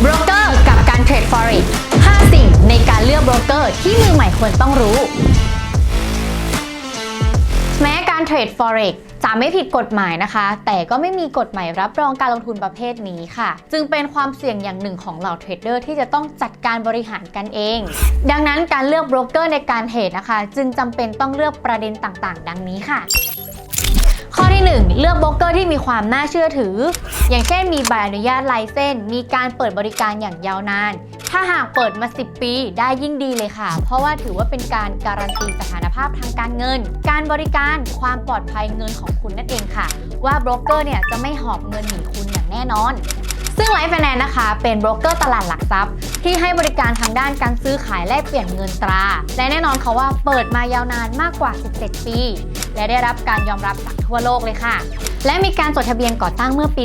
โบรกเกอร์กับการเทรด Forex 5 สิ่งในการเลือกโบรกเกอร์ที่มือใหม่ควรต้องรู้ แม้การเทรด Forex จะไม่ผิดกฎหมายนะคะ แต่ก็ไม่มีกฎหมายรับรองการลงทุนประเภทนี้ค่ะ จึงเป็นความเสี่ยงอย่างหนึ่งของเหล่าเทรดเดอร์ที่จะต้องจัดการบริหารกันเอง ดังนั้นการเลือกโบรกเกอร์ในการเทรดนะคะ จึงจำเป็นต้องเลือกประเด็นต่างๆ ดังนี้ค่ะ ข้อที่ 1 เลือกโบรกเกอร์ที่มีความน่าเชื่อถือ อย่างเช่นมีใบอนุญาตไลเซนมีการเปิดบริการอย่างยาวนาน ถ้าหากเปิดมา 10 ปีได้ยิ่งดีเลยค่ะ เพราะว่าถือว่าเป็นการการันตีสถานภาพทางการเงิน การบริการความปลอดภัยเงินของคุณนั่นเองค่ะ ว่าโบรกเกอร์เนี่ยจะไม่หอบเงินหนีคุณอย่างแน่นอนซึ่งไลฟ์แฟนแนนะคะ เป็นโบรกเกอร์ตลาดหลักทรัพย์ ที่ให้บริการทางด้านการซื้อขายแลกเปลี่ยนเงินตรา และแน่นอนเขาว่าเปิดมายาวนานมากกว่า 17 ปี และได้รับการยอมรับจากทั่วโลกเลยค่ะ และมีการจดทะเบียนก่อตั้งเมื่อปี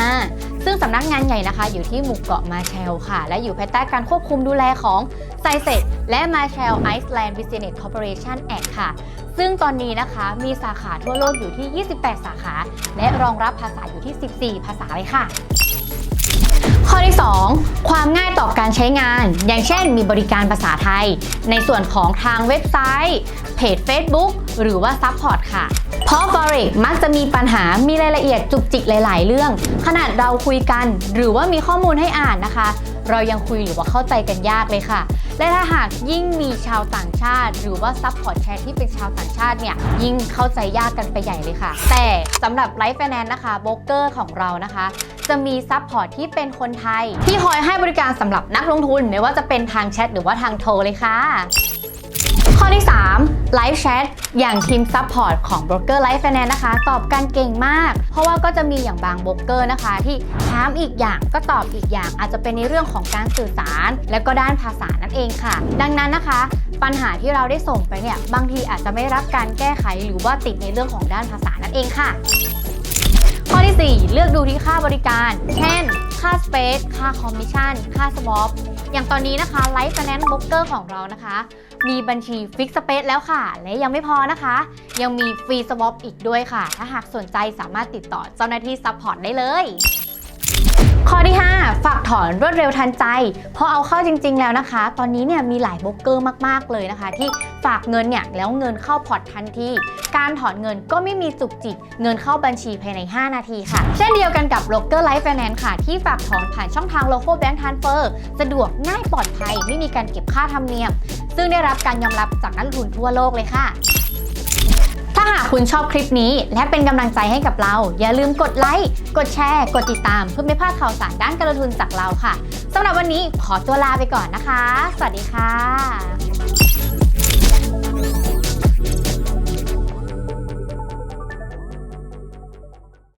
2005 ซึ่งสำนักงานใหญ่นะคะ อยู่ที่หมู่เกาะมาแชลค่ะ และอยู่ภายใต้การควบคุมดูแลของไซเซตและมาแชลไอซ์แลนด์ Business Corporation Act ค่ะ ซึ่งตอนนี้นะคะมีสาขาทั่วโลกอยู่ที่ 28 สาขา และรองรับภาษาอยู่ที่ 14 ภาษาเลยค่ะ ข้อที่ 2 ความง่ายต่อการใช้งาน อย่างเช่น มีบริการภาษาไทย ในส่วนของทางเว็บไซต์ เพจ Facebook หรือว่าซัพพอร์ตค่ะ เพราะ Forex มักจะมีปัญหามีรายละเอียดจุกจิกหลาย ๆ เรื่อง ขนาดเราคุยกัน หรือว่ามีข้อมูลให้อ่านนะคะ เรายังคุยหรือว่าเข้าใจกันยากเลยค่ะ และถ้าหากยิ่งมีชาวต่างชาติ หรือว่าซัพพอร์ตแชร์ที่เป็นชาวต่างชาติเนี่ยยิ่งเข้าใจยากกันไปใหญ่เลยค่ะ แต่สำหรับไลฟ์แฟนนนะคะโบรกเกอร์ของเรานะคะ จะมีซัพพอร์ตที่เป็นคนไทย ที่คอยให้บริการสำหรับนักลงทุน ไม่ว่าจะเป็นทางแชทหรือว่าทางโทรเลยค่ะ ข้อที่3ไลฟ์แชทอย่างทีมซัพพอร์ตของโบรกเกอร์ไลฟ์แฟนนะคะ ตอบกันเก่งมาก เพราะว่าก็จะมีอย่างบางโบรกเกอร์นะคะ ที่ถามอีกอย่างก็ตอบอีกอย่าง อาจจะเป็นในเรื่องของการสื่อสาร และก็ด้านภาษานั่นเองค่ะ ดังนั้นนะคะ ปัญหาที่เราได้ส่งไปเนี่ยบางทีอาจจะไม่รับการแก้ไขหรือว่าติดในเรื่องของด้านภาษานั่นเองค่ะ 4 เลือกดูที่ค่าบริการ เช่น ค่าสเปซค่าคอมมิชชั่น ค่าสวอปอย่างตอนนี้นะคะไลฟ์แนนซ์บ o กเกอร์ของเรานะคะ มีบัญชีฟิกสเปซแล้วค่ะ และยังไม่พอนะคะ ยังมีฟรีสวอปอีกด้วยค่ะ ถ้าหากสนใจสามารถติดต่อเจ้าหน้าที่ซัพพอร์ตได้เลย ข้อที่ 5 ถอนรวดเร็วทันใจ เพราะเอาเข้าจริง ๆ แล้วนะคะ ตอนนี้เนี่ยมีหลายโบรกเกอร์มากๆเลยนะคะ ที่ฝากเงินเนี่ยแล้วเงินเข้าพอร์ตทันที การถอนเงินก็ไม่มีจุกจิก เงินเข้าบัญชีภายใน 5 นาทีค่ะ เช่นเดียวกันกับโบรกเกอร์ไลฟ์แฟนนซ์ค่ะ ที่ฝากถอนผ่านช่องทาง local bank transfer สะดวกง่ายปลอดภัย ไม่มีการเก็บค่าธรรมเนียม ซึ่งได้รับการยอมรับจากนักลงทุนทั่วโลกเลยค่ะ ถ้าหากคุณชอบคลิปนี้และเป็นกำลังใจให้กับเรา อย่าลืมกดไลค์ กดแชร์ กดติดตามเพื่อไม่พลาดข่าวสารด้านการลงทุนจากเราค่ะสำหรับวันนี้ขอตัวลาไปก่อนนะคะ สวัสดีค่ะ